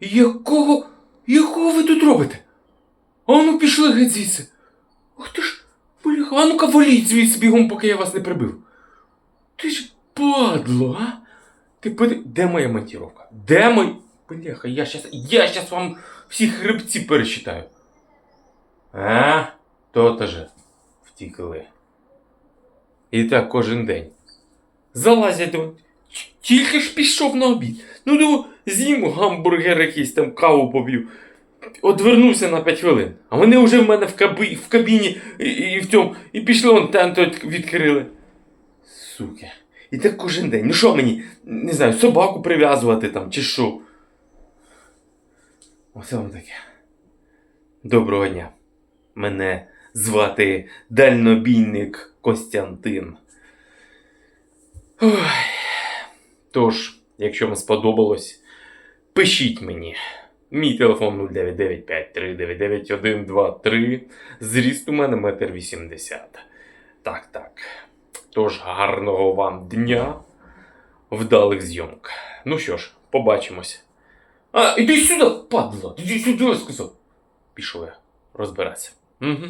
Якого? Якого ви тут робите? А ну пішли геть звідси. Ух ти ж, бляха, а ну-ка воліть звідси бігом, поки я вас не прибив. Ти ж падло, а? Ти поди... Де моя монтіровка? Де мой. Бляха, я щас. Я щас вам всі хребці пересчитаю. А, то-то же. Втікли. І так кожен день. Залазять Тільки ж пішов на обід. Ну, ну, з'їм гамбургер якийсь там каву поб'ю. Одвернувся на 5 хвилин. А вони вже в мене в, каби, в кабіні і, і в цьому. І пішли он тент відкрили. Суки. І так кожен день. Ну що мені, не знаю, собаку прив'язувати там чи що. Оце воно таке. Доброго дня. Мене звати дальнобійник Костянтин. Ой. Тож, якщо вам сподобалось, пишіть мені. Мій телефон 0995399123. Зріст у мене 1,80 м. Так, так. Тож, гарного вам дня, вдалих зйомок. Ну що ж, побачимось. А, іди сюди, падла! Іди сюди, я сказав. Пішов я розбиратися. Угу.